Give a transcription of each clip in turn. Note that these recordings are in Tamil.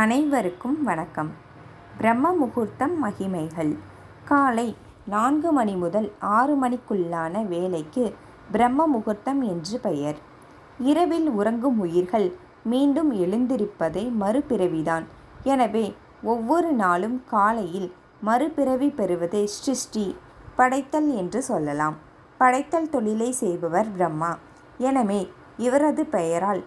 அனைவருக்கும் வணக்கம். பிரம்ம முகூர்த்தம் மகிமைகள். காலை நான்கு மணி முதல் ஆறு மணிக்குள்ளான வேலைக்கு பிரம்ம முகூர்த்தம் என்று பெயர். இரவில் உறங்கும் உயிர்கள் மீண்டும் எழுந்திருப்பதே மறுபிறவிதான். எனவே ஒவ்வொரு நாளும் காலையில் மறுபிறவி பெறுவதை சிருஷ்டி படைத்தல் என்று சொல்லலாம். படைத்தல் தொழிலை செய்பவர் பிரம்மா. எனவே இவரது பெயரால்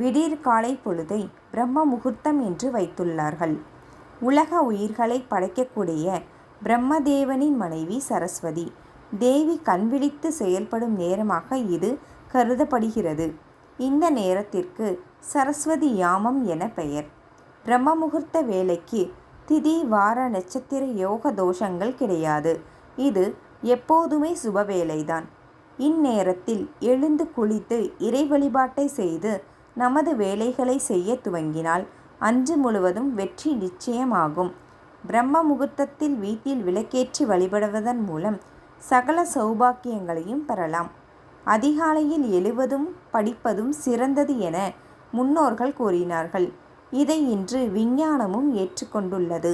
விடிர் காலை பொழுதை பிரம்ம முகூர்த்தம் என்று வைத்துள்ளார்கள். உலக உயிர்களை படைக்கக்கூடிய பிரம்மதேவனின் மனைவி சரஸ்வதி தேவி கண்விழித்து செயல்படும் நேரமாக இது கருதப்படுகிறது. இந்த நேரத்திற்கு சரஸ்வதி யாமம் என பெயர். பிரம்ம முகூர்த்த வேலைக்கு திதி வார நட்சத்திர யோக தோஷங்கள் கிடையாது. இது எப்போதுமே சுப வேலைதான் இந்நேரத்தில் எழுந்து குளித்து இறை வழிபாட்டை செய்து நமது வேலைகளை செய்ய துவங்கினால் அன்று முழுவதும் வெற்றி நிச்சயமாகும். பிரம்ம முகூர்த்தத்தில் வீட்டில் விளக்கேற்றி வழிபடுவதன் மூலம் சகல சௌபாக்கியங்களையும் பெறலாம். அதிகாலையில் எழுவதும் படிப்பதும் சிறந்தது என முன்னோர்கள் கூறினார்கள். இதை இன்று விஞ்ஞானமும் ஏற்றுக்கொண்டுள்ளது.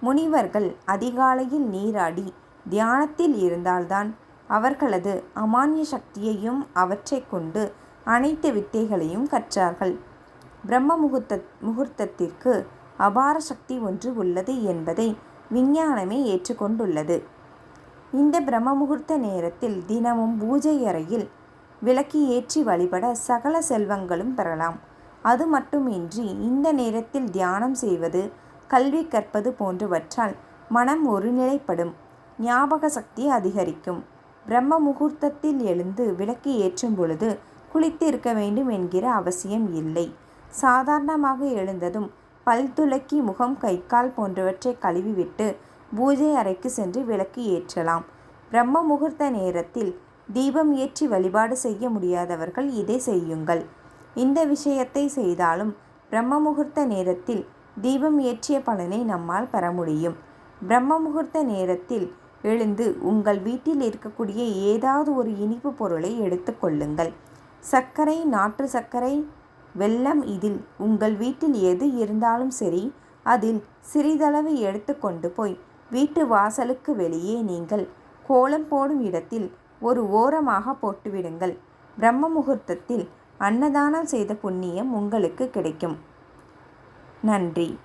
முனிவர்கள் அதிகாலையில் நீராடி தியானத்தில் இருந்தால்தான் அவர்களது அமானிய சக்தியையும் அவற்றை கொண்டு அனைத்து வித்தைகளையும் கற்றார்கள். பிரம்ம முகூர்த்த முகூர்த்தத்திற்கு அபார சக்தி ஒன்று உள்ளது என்பதை விஞ்ஞானமே ஏற்றுக்கொண்டுள்ளது. இந்த பிரம்ம முகூர்த்த நேரத்தில் தினமும் பூஜை அறையில் விளக்கி ஏற்றி வழிபட சகல செல்வங்களும் பெறலாம். அது மட்டுமின்றி இந்த நேரத்தில் தியானம் செய்வது கல்வி கற்பது போன்றவற்றால் மனம் ஒருநிலைப்படும் ஞாபக சக்தி அதிகரிக்கும். பிரம்ம முகூர்த்தத்தில் எழுந்து விளக்கு ஏற்றும் பொழுது குளித்து இருக்க வேண்டும் என்கிற அவசியம் இல்லை. சாதாரணமாக எழுந்ததும் பல் துலக்கி முகம் கைக்கால் போன்றவற்றை கழுவிவிட்டு பூஜை அறைக்கு சென்று விளக்கு ஏற்றலாம். பிரம்ம முகூர்த்த நேரத்தில் தீபம் ஏற்றி வழிபாடு செய்ய முடியாதவர்கள் இதை செய்யுங்கள். இந்த விஷயத்தை செய்தாலும் பிரம்ம முகூர்த்த நேரத்தில் தீபம் ஏற்றிய பலனை நம்மால் பெற முடியும். பிரம்ம முகூர்த்த நேரத்தில் எழுந்து உங்கள் வீட்டில் இருக்கக்கூடிய ஏதாவது ஒரு இனிப்பு பொருளை எடுத்துக்கொள்ளுங்கள் சர்க்கரை நாட்டு சர்க்கரை வெல்லம் இதில். உங்கள் வீட்டில் எது இருந்தாலும் சரி அதில் சிறிதளவு எடுத்து கொண்டு போய் வீட்டு வாசலுக்கு வெளியே நீங்கள் கோலம் போடும் இடத்தில் ஒரு ஓரமாக போட்டுவிடுங்கள். பிரம்ம முகூர்த்தத்தில் அன்னதானம் செய்த புண்ணியம் உங்களுக்கு கிடைக்கும். நன்றி.